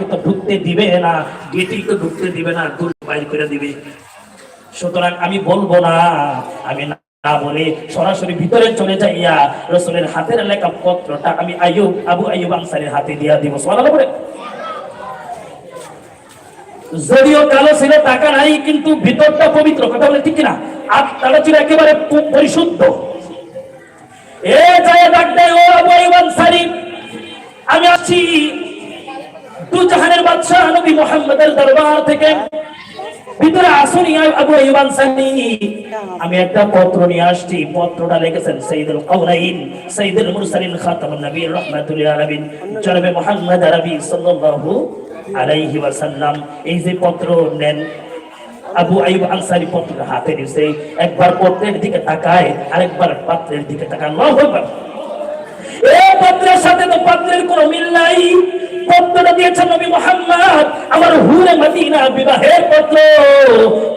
তো ঢুকতে দিবে না, গেটেই তো ঢুকতে দিবে না দূর বাইর করে দিবে। সুতরাং আমি বলব না, আমি না বলে সরাসরি ভিতরে চলে যাইয়া রসুলের হাতের লেখা পত্রটা আমি আয়ুব আবু আয়ুব আনসারের হাতে দিয়া দিব। সোয়ালা বলে যদিও কালো ছিল, টাকা নাই, কিন্তু ভিতরটা পবিত্র, কথা বলে ঠিক না আত্মাটা ছিল একেবারে পরিশুদ্ধ। এ যায় ডাক দেয় নবী মুহাম্মদের দরবার থেকে ভিতরে আসুনি আবু আইয়ুব আনসারী। আমি একটা পত্র নিয়ে আসছি, পত্রটা লিখেছেন সাইয়্যিদুল কাওনাইন সাইয়্যিদুল মুরসালিন খাতামুন নবী রাহমাতুল আলামিন, জনাবে মুহাম্মদ আরবি সাল্লাল্লাহু আলাইহি ওয়াসাল্লাম। এই যে পত্র নেন, আবু আইয়ুব আনসারী পত্রটা হাতে নিছে। একবার পত্রের দিকে তাকায়, আরেকবার পাত্রের দিকে তাকায়, আল্লাহু আকবার। এই পত্রের সাথে তো পত্রের কোনো মিল নাই। দিয়েছেন নবী মোহাম্মদ। আমার হুরে মদিনা বিবাহের পত্র।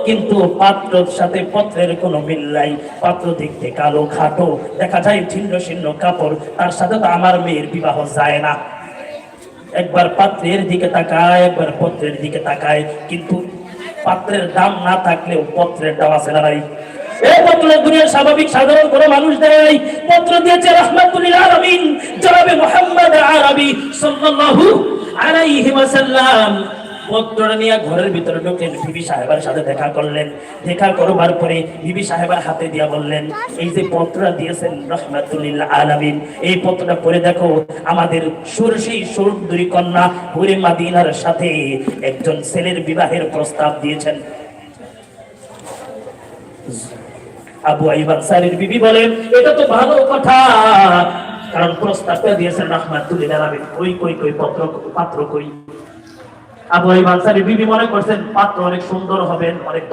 কিন্তু পাত্রের সাথে পত্রের কোনো মিল নাই। পাত্র দেখতে কালো, খাটো, দেখা যায় ছিন্ন ছিন্ন কাপড়। তার সাথে তো আমার মেয়ের বিবাহ যায় না। একবার পাত্রের দিকে তাকায়, একবার পত্রের দিকে তাকায়। কিন্তু পাত্রের দাম না থাকলেও পত্রের দাম আছে না এই পত্র দুনিয়ার স্বাভাবিক সাধারণ কোনো পত্র দিয়েছে রহমাতুল্লিল জনাবে আরবি সাল্লাল্লাহু আলাইহি ওয়াসাল্লাম। পত্রটা নিয়ে ঘরের ভিতরে ঢুকলেন, বিবি সাথে দেখা করলেন। দেখা করবার পরে বিবি সাহেবের হাতে দিয়া বললেন, এই যে পত্রটা দিয়েছেন রহমাতুল্লিল আলামিন, এই পত্রটা পড়ে দেখো, আমাদের সুরসী সুন্দরী কন্যা হুরে মাদিনার সাথে একজন ছেলের বিবাহের প্রস্তাব দিয়েছেন। আবু আইব বিবি বলেন, এটা তো ভালো কথা। কারণ প্রস্তাবটা দিয়েছেন রহমাতুল্লিল আলামিন। কই কই কই, পত্র, পাত্র কই? আবু বিবি মনে করছেন, পাত্র অনেক সুন্দর হবেন, অনেক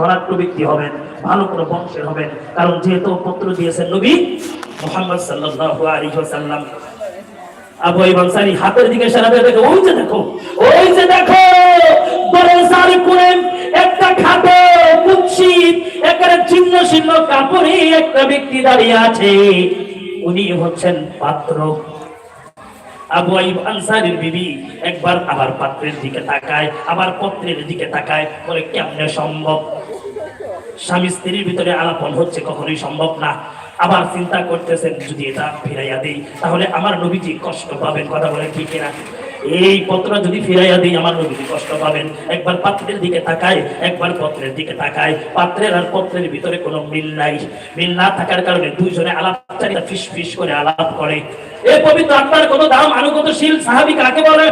ব্যক্তি হবেন, ভালো কোনো বংশের হবেন। কারণ যেহেতু পত্র দিয়েছেন নবী মুহাম্মদ সাল্লাল্লাহু আবু আইব হাতের দিকে দেখো, ওই যে দেখো, ওই যে দেখো সারি একটা খাটো কুৎসিত একেবারে ছিন্ন ছিন্ন কাপড়ে একটা ব্যক্তি দাঁড়িয়ে আছে। উনি হচ্ছেন পাত্র। আবু আইব আনসারীর বিবি একবার আবার পাত্রের দিকে তাকায় আবার পত্রের দিকে তাকায়, বলে, কেমনে সম্ভব? স্বামী স্ত্রীর ভিতরে আলাপন হচ্ছে, কখনোই সম্ভব না। আবার চিন্তা করতেছেন, যদি এটা ফিরাইয়া দেই, তাহলে আমার নবীজি কষ্ট পাবেন, কথা বলে ঠিক না এই পত্র যদি ফিরাইয়া দিই, আমার নবীজি কষ্ট পাবেন। একবার পাত্রের দিকে তাকায়, একবার পত্রের দিকে তাকায়। পাত্রের আর পত্রের ভিতরে কোনো মিল নাই। মিল না থাকার কারণে দুইজনে আলাপচারিতা ফিস ফিস করে আলাপ করে। এই পবিত্র আত্মার কত দাম আনুগতশীল সাহাবি কাকে বলে?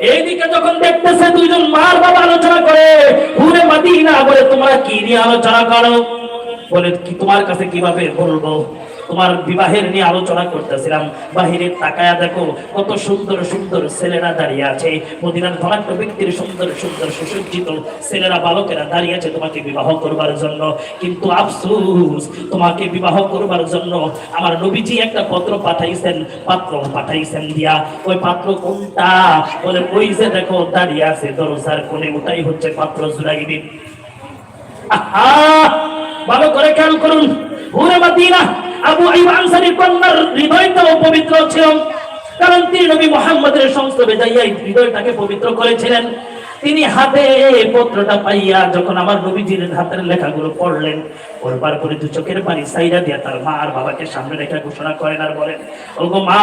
এইদিকে যখন দেখতেছে দুইজন মার বাবা আলোচনা করে ঘুরে মাতি না বলে, তোমরা কি নিয়ে আলোচনা করো? বলে, কি তোমার কাছে কীভাবে বলব? তোমার বিবাহের নিয়ে আলোচনা করতেছিলাম। বাহিরে তাকায়া দেখো, কত সুন্দর সুন্দর ছেলেরা দাঁড়িয়ে আছে। মদিনার ধনাঢ্য ব্যক্তির সুন্দর সুন্দর সুসজ্জিত ছেলেরা, বালকেরা দাঁড়িয়ে আছে তোমাকে বিবাহ করবার জন্য। কিন্তু আফসোস, তোমাকে বিবাহ করবার জন্য আমার নবীজি একটা পত্র পাঠাইছেন, পাত্র পাঠাইছেন দিয়া। ওই পাত্র কোনটা? বলে, ওই যে দেখো, দাঁড়িয়ে আছে দরজার কোণে, ওটাই হচ্ছে পাত্র জুরাইবি আহা! ভালো করে খেয়াল করুন। হুরে মাদিনা! আবু আইব কন্যার হৃদয়টাও পবিত্র ছিল। কারণ তিনি নবী মোহাম্মদের সংস্রবে যাইয়া হৃদয়টাকে পবিত্র করেছিলেন। তিনি হাতে পত্রটা পাইয়া যখন আমার নবীজির হাতের লেখাগুলো পড়লেন, পড়বার পরে দু চোখের পানি সাইরা দিয়া তার মা আর বাবাকে সামনে রেখে ঘোষণা করেন আর বলেন ও গো মা,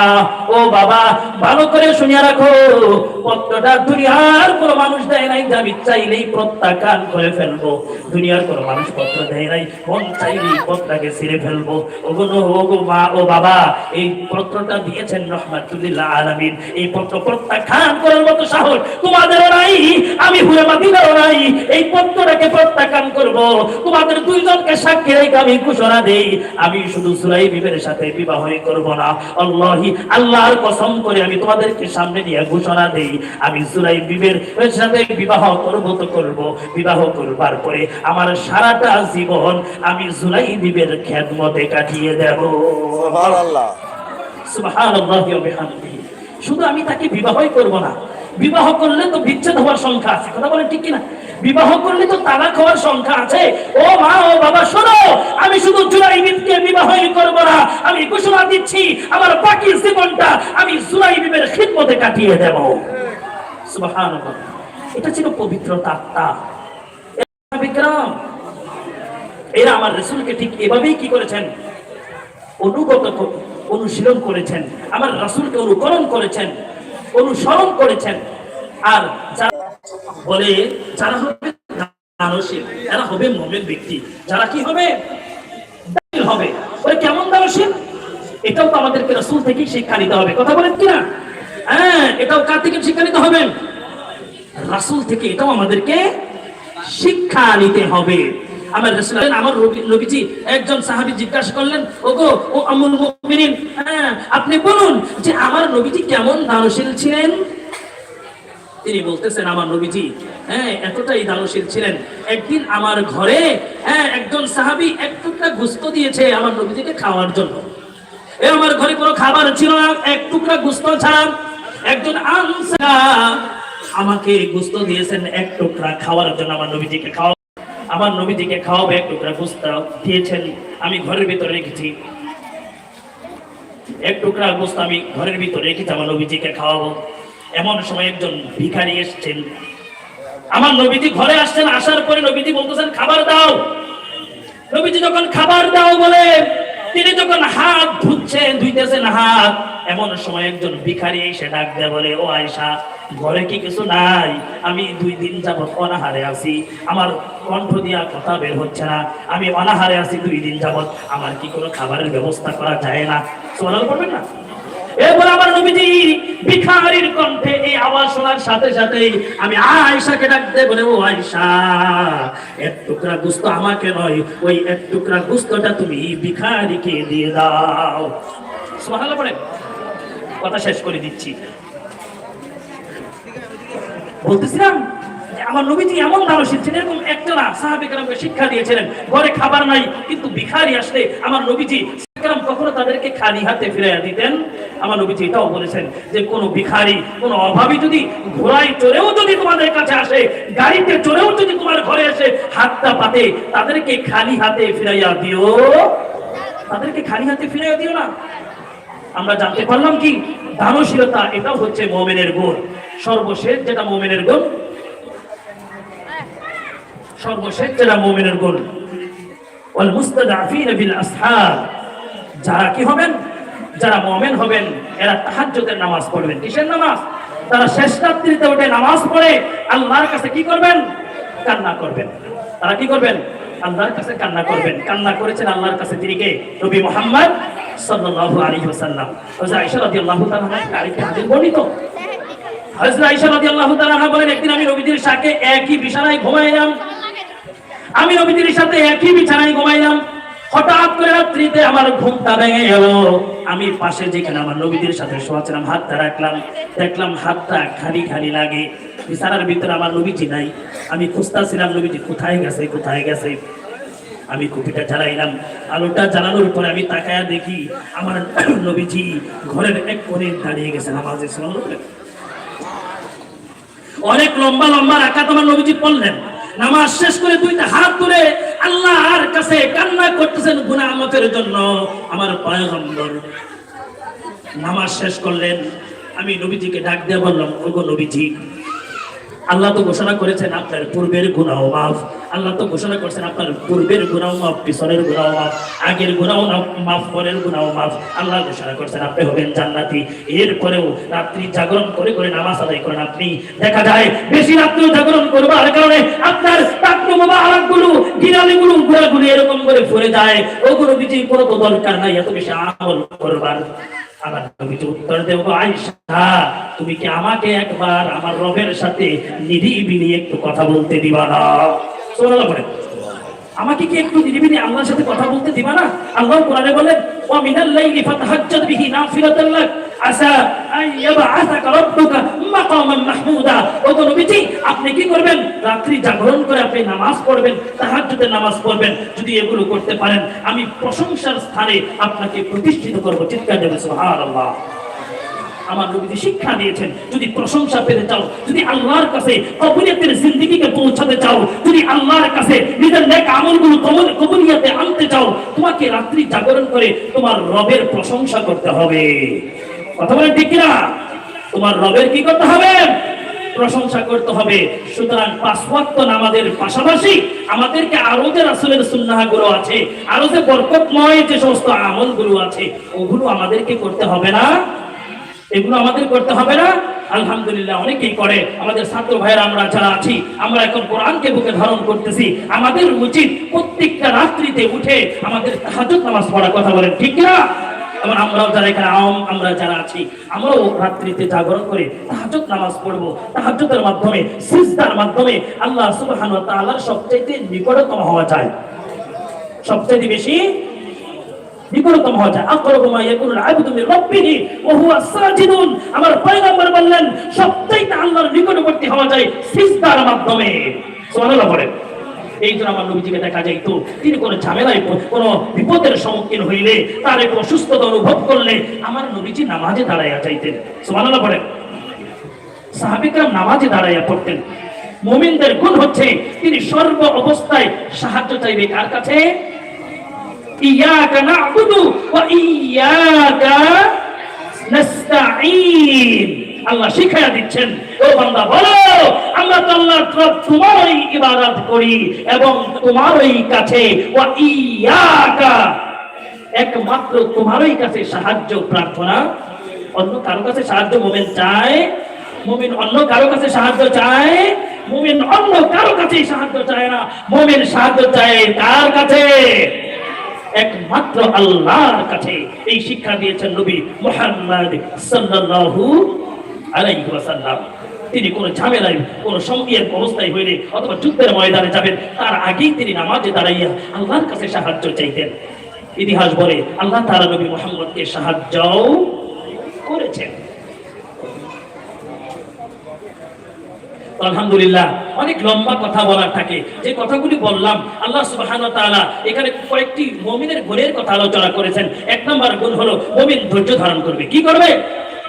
ও বাবা, ভালো করে শুনিয়া রাখো, পত্রটা দুনিয়ার কোনো মানুষ দেয় নাই আমি চাইলেই প্রত্যাখ্যান করে ফেলব। দুনিয়ার কোনো মানুষ পত্র দেয় নাই, মন চাইলেই পত্রটাকে ছিঁড়ে ফেলব। ও গো ও গো মা, ও বাবা, এই পত্রটা দিয়েছেন রহমাতুল্লাহ আলামিন। এই পত্র প্রত্যাখ্যান করার মতো সাহস তোমাদেরও নাই আমি হুরে মাদিনারও নাই এই পত্রটাকে প্রত্যাখ্যান করব। তোমাদের দুইজনকে সাক্ষী রেখে আমি ঘোষণা দেই আমি শুধু সুরাই বিবের সাথে বিবাহই করব না। আল্লাহি আল্লাহর কসম করে আমি তোমাদেরকে সামনে নিয়ে ঘোষণা দেই আমি সুরাই বিবের সাথে বিবাহ করব তো করব। বিবাহ করবার পরে আমার সারাটা জীবন আমি জুলাই বিবের খেদমতে কাটিয়ে দেব। সুবহানাল্লাহ। সুবহানাল্লাহি ওয়া বিহামদিহি। শুধু আমি তাকে বিবাহই করব না বিবাহ করলে তো বিচ্ছেদ হওয়ার সংখ্যা আছে। কথা বলেন ঠিক কিনা? বিবাহ করলে তো তালাক হওয়ার সংখ্যা আছে। ও মা, ও বাবা, শোনো, আমি শুধু জুলাইবিদকে বিবাহই করব না, আমি ঘোষণা দিচ্ছি, আমার বাকি জীবনটা আমি জুলাইবিবের খিদমতে কাটিয়ে দেব। সুবহানাল্লাহ। এটা ছিল পবিত্রতা আত্মা বিক্রম, এরা আমার রসুলকে ঠিক এভাবেই কি করেছেন? অনুগত অনুশীলন করেছেন। আমার রাসূলকে অনুকরণ করেছেন। অনুসরণ করেছেন। আর যারা বলে, যারা হবে দানশীল এরা হবে মোমেন ব্যক্তি, যারা কি হবে? হবে। ওরা কেমন দানশীল? এটাও তো আমাদেরকে রাসূল থেকেই শিক্ষা নিতে হবে। কথা বলেন কিনা হ্যাঁ এটাও কার থেকে শিক্ষা নিতে হবে? রাসূল থেকে এটাও আমাদেরকে শিক্ষা নিতে হবে। আমার রাসূল আমার নবীজি একজন সাহাবী জিজ্ঞাসা করলেন, ওগো, ও আমুল মুমিনিন হ্যাঁ আপনি বলুন যে আমার নবীজি কেমন দানশীল ছিলেন? তিনি বলতেছেন, আমার নবীজি হ্যাঁ এতটাই দানশীল ছিলেন। একদিন আমার ঘরে হ্যাঁ একজন সাহাবী এক টুকরা গুস্ত দিয়েছে আমার নবীজিকে খাওয়ার জন্য। এ আমার ঘরে কোনো খাবার ছিল না এক টুকরা গুস্ত ছাড়া একজন আনসা আমাকে গুস্ত দিয়েছেন এক টুকরা খাওয়ার জন্য আমার নবীজিকে খাওয়া আমার নবীজিকে খাওয়াবে এক টুকরা গুস্ত দিয়েছেন, আমি ঘরের ভিতরে রেখেছি। এক টুকরা গোস্ত আমি ঘরের ভিতরে রেখেছি, আমার নবীজিকে খাওয়াবো। এমন সময় একজন ভিখারি এসছেন। আমার নবীজি ঘরে আসছেন, আসার পরে নবীজি বলতেছেন, খাবার দাও। নবীজি যখন খাবার দাও বলে, তিনি যখন হাত ধুচ্ছেন, ধুইতেছেন হাত, এমন সময় একজন ভিখারি এসে ডাক দেয়, বলে, ও আয়সা ঘরে কি কিছু নাই? আমি দুই দিন যাবত অনাহারে আছি। আমার কণ্ঠ দিয়া কথা বের হচ্ছে না। আমি অনাহারে আছি দুই দিন যাবত আমার কি কোনো খাবারের ব্যবস্থা করা যায় না? সোনাল করবেন না? এরপর আমার নবীজি ভিখারির কণ্ঠে এই আওয়াজ শোনার সাথে সাথে আমি আয়েশাকে ডাক দেব বলে, ও আয়েশা, এক টুকরা গুস্ত আমাকে নয়। ওই এক টুকরা গুস্তটা তুমি ভিখারিকে দিয়ে দাও। সুবহানাল্লাহ পড়ে কথা শেষ করে দিচ্ছি। বলতেছিলাম আমার নবীজি এমন দানশীল ছিলেন এরকম একটা না সাহাবিকরামকে শিক্ষা দিয়েছিলেন, ঘরে খাবার নাই, কিন্তু ভিখারি আসলে আমার নবীজি কখনো তাদেরকে খালি হাতে ফিরাইয়া দিতেন? আমার নবীজি এটাও বলেছেন যে অভাবী যদি ঘোড়ায় চড়েও যদি তোমাদের কাছে আসে, গাড়িতে চড়েও যদি তোমার ঘরে এসে হাতটা পাতে তাদেরকে খালি হাতে ফিরাইয়া দিও। তাদেরকে খালি হাতে ফিরাইয়া দিও না। আমরা জানতে পারলাম কি? দানশীলতা এটাও হচ্ছে মোমেনের গুণ। সর্বশেষ যেটা মোমেনের গুণ। সর্বশেষ যেটা মোমেনের গুণ। ওয়াল মুস্তাদাফিন যারা কি হবেন? যারা মোমেন হবেন, এরা তাহাজ্জুদের নামাজ পড়বেন। কিসের নামাজ? তারা শেষ রাত্রিতে উঠে নামাজ পড়ে আল্লাহর কাছে কি করবেন? কান্না করবেন। তারা কি করবেন? আল্লাহর কাছে কান্না করবেন। কান্না করেছেন আল্লাহর কাছে তিনি কে? নবী মুহাম্মদ সাল্লাল্লাহু আলাইহি ওয়াসাল্লাম। হযরত আয়েশা তাআলা তারিখে হাদিস বর্ণিত। একদিন আমি নবীজির সাথে একই বিছানায় আমি সাথে একই বিছানায় হঠাৎ করে আমার পাশে যেখানে আমার নবীদের সাথে শোয়াছিলাম, হাতটা রাখলাম। দেখলাম হাতটা খালি খালি লাগে। বিছানার ভিতরে আমার নবীজি নাই। আমি খুঁজতেছিলাম, নবীজি কোথায় গেছে কোথায় গেছে? আমি কুপিটা জ্বালাইলাম। আলোটা জ্বালানোর পরে আমি তাকায়া দেখি, আমার নবীজি ঘরের এক কোণে দাঁড়িয়ে গেছে সময় অনেক লম্বা লম্বা রাখা তোমার নবীজি পড়লেন নামাজ শেষ করে দুইটা হাত তুলে আল্লাহর কাছে কান্না করতেছেন গুনামতের জন্য। আমার পয়গম্বর, নামাজ শেষ করলেন। আমি নবীজিকে ডাক দিয়ে বললাম, ওগো নবীজি আল্লাহ তো ঘোষণা করেছেন আপনার পূর্বের গুনাহ মাফ। আল্লাহ তো ঘোষণা করেছেন আপনার পূর্বের গুনাহ মাফ, পিছনের গুনাহ মাফ, আগের গুনাহ মাফ পরের গুনাহ মাফ। আল্লাহ ঘোষণা করেছেন, আপনি হবেন জান্নাতি। এরপরেও রাত্রি জাগরণ করে করে নামাজ আদায় করেন আপনি। দেখা যায়, বেশি রাত্রিও জাগরণ করবার কারণে আপনার টাকনু মোবারকগুলো গিরালি গুলো ঘোরাঘুরি এরকম করে ফুরে যায়। ওগুলো কিছু কোনো দরকার নাই, এত বেশি আমল করবার। আমার তো উত্তর দেব আয়সা তুমি কি আমাকে একবার আমার রবের সাথে নিরিবিলি একটু কথা বলতে দিবা না? সুবহানাল্লাহ বলেন আমাকে কি একটু নিরিবিলি আল্লাহর সাথে কথা বলতে দিবা না? আল্লাহ কোরআনে বলেন, ওয়া মিনাল লাইলি ফাতাহাজ্জাদ বিহি নাফিলাতান লাক। আসা আন ইয়াবআসাকা রাব্বুকা মাকামান মাহমুদা। ও তো নবীজি, আপনি কি করবেন? রাত্রি জাগরণ করে আপনি নামাজ পড়বেন, তাহাজ্জুদের নামাজ পড়বেন। যদি এগুলো করতে পারেন, আমি প্রশংসার স্থানে আপনাকে প্রতিষ্ঠিত করব। চিৎকার দেবে, সুবহানাল্লাহ। আমার নবীজি শিক্ষা দিয়েছেন, যদি প্রশংসা পেতে চাও, যদি আল্লাহর কাছে কবুলিয়তের জিন্দেগিকে পৌঁছাতে চাও, যদি আল্লাহর কাছে নিজের নেক আমলগুলো কবুল, কবুলিয়তে আনতে চাও, তোমাকে রাত্রি জাগরণ করে তোমার রবের প্রশংসা করতে হবে। কথা বলেন ঠিক কিনা? তোমার রবের কি করতে হবে? প্রশংসা করতে হবে। সুতরাং পাঁচ ওয়াক্ত নামাজের পাশাপাশি আমাদেরকে আরও যে রাসূলের সুন্নাহগুলো আছে, আরও যে বরকতময় যে সমস্ত আমলগুলো আছে, ওগুলো আমাদেরকে করতে হবে না? এগুলো আমাদের করতে হবে না। আলহামদুলিল্লাহ, অনেকেই করে। আমাদের ছাত্র ভাইয়েরা, আমরা যারা আছি, আমরা এখন কোরআনকে বুকে ধারণ করতেছি। আমাদের উচিত প্রত্যেকটা রাত্রিতে উঠে আমাদের তাহাজ্জুদ নামাজ পড়া কথা বলেন, ঠিক না এবং আমরাও যারা এখানে আম আমরা যারা আছি, আমরাও রাত্রিতে জাগরণ করে তাহাজ্জুদ নামাজ পড়ব। তাহাজ্জুদের মাধ্যমে, সিজদার মাধ্যমে আল্লাহ সুবহানাহু ওয়া সবচেয়ে নিকটতম হওয়া যায়। সবচেয়ে বেশি নিকটতম হুয়া সাজিদুন। আমার বললেন আল্লাহর নিকটবর্তী হওয়া যায় সিজদার মাধ্যমে। সুবহানাল্লাহ বলেন। এই জন্য আমার নবীজিকে দেখা তিনি কোনো ঝামেলায় কোনো বিপদের সম্মুখীন হইলে, তার একটু অসুস্থতা অনুভব করলে আমার নবীজি নামাজে দাঁড়াইয়া যাইতেন। সুবহানাল্লাহ বলেন। সাহাবিকরাম নামাজে দাঁড়াইয়া পড়তেন। মুমিনদের গুণ হচ্ছে, তিনি সর্ব অবস্থায় সাহায্য চাইবে কার কাছে? আল্লাহ দিচ্ছেন, ও বান্দা, বলো, আমরা তো তোমারই ইবাদত করি এবং কাছে একমাত্র তোমারই কাছে সাহায্য, প্রার্থনা। অন্য কারও কাছে সাহায্য মোমেন চায়, মুমিন অন্য কারও কাছে সাহায্য চায়, মুমিন অন্য কারও কাছে সাহায্য চায় না, মুমিন সাহায্য চায় কার কাছে? একমাত্র আল্লাহর কাছে এই শিক্ষা দিয়েছেন নবী মোহাম্মদ সাল্লাল্লাহু আলাইহি ওয়াসাল্লাম। তিনি কোন ঝামেলায়, কোন সঙ্গীর অবস্থায় হইলে অথবা যুদ্ধের ময়দানে যাবেন, তার আগেই তিনি নামাজে দাঁড়াইয়া আল্লাহর কাছে সাহায্য চাইতেন। ইতিহাস বলে, আল্লাহ তারা নবী মোহাম্মদকে সাহায্য করেছেন। আলহামদুলিল্লাহ, অনেক লম্বা কথা বলার থাকে। যে কথাগুলি বললাম, আল্লাহ সুবাহান তালা এখানে কয়েকটি মমিনের গুণের কথা আলোচনা করেছেন। এক নম্বর গুণ হলো মমিন ধৈর্য ধারণ করবে। কি করবে?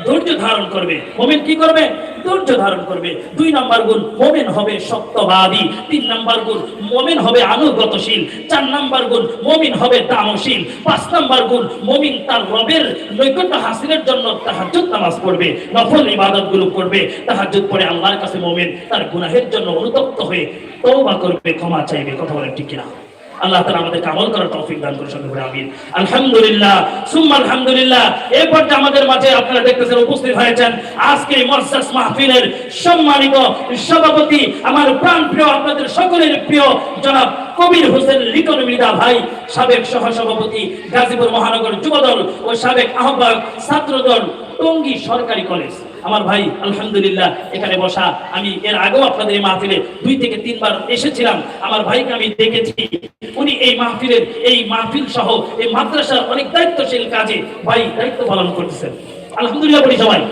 ধৈর্য ধারণ করবে। মুমিন কি করবে? ধৈর্য ধারণ করবে। দুই নম্বর গুণ, মুমিন হবে সত্যবাদী। তিন নম্বর গুণ, মুমিন হবে আনুগতশীল চার নম্বর গুণ, মুমিন হবে দানশীল। পাঁচ নম্বর গুণ, মুমিন তার রবের নৈকট্য হাসিলের জন্য তাহাজ্জুদ নামাজ পড়বে, নফল ইবাদতগুলো করবে। তাহাজ্জুদ পড়ে আল্লাহর কাছে মোমেন তার গুনাহের জন্য অনুতপ্ত হয়ে তওবা করবে, ক্ষমা চাইবে। কথা বলেন ঠিক কিনা? আল্লাহ তাআলা আমাদেরকে আমল করার তৌফিক দান করে সঙ্গে আমিন। আলহামদুলিল্লাহ, সুম্মা আলহামদুলিল্লাহ। এই পর্যায়ে আমাদের মাঝে আপনারা দেখতেছেন, উপস্থিত হয়েছেন, আজকে মর্সাস মাহফিলের সম্মানিত সভাপতি, আমার প্রাণ প্রিয় আপনাদের সকলের প্রিয় জনাব কবির হোসেন লিটন মৃদা ভাই, সাবেক সহসভাপতি গাজীপুর মহানগর যুবদল ও সাবেক আহ্বায়ক ছাত্রদল টঙ্গী সরকারি কলেজ। আমার ভাই, আলহামদুলিল্লাহ, এখানে বসা। আমি এর আগেও আপনাদের এই মাহফিলে দুই থেকে তিনবার এসেছিলাম। আমার ভাইকে আমি দেখেছি। উনি এই মাহফিলের এই মাহফিল সহ এই মাদ্রাসার অনেক দায়িত্বশীল কাজে ভাই দায়িত্ব পালন করতেছেন। আলহামদুলিল্লাহ বলি সবাই।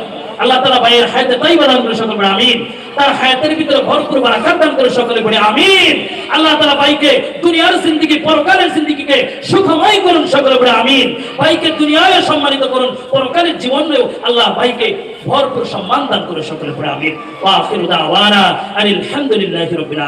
আল্লাহ তালা ভাইয়ের হায়াতে তাই দান করে সকলে বলে আমিন। তার হায়াতের ভিতরে ভরপুর বারাকাত দান করে সকলে বলে আমিন। আল্লাহ তালা ভাইকে দুনিয়ার জিন্দিগি, পরকালের জিন্দিগিকে সুখময় করুন, সকলে বলে আমিন। ভাইকে দুনিয়ায় সম্মানিত করুন, পরকালের জীবনেও আল্লাহ ভাইকে ভরপুর সম্মান দান করে সকলে পড়ে আমিন। ওয়া আখিরু দাওয়ানা আনিল হামদুলিল্লাহি রাব্বিল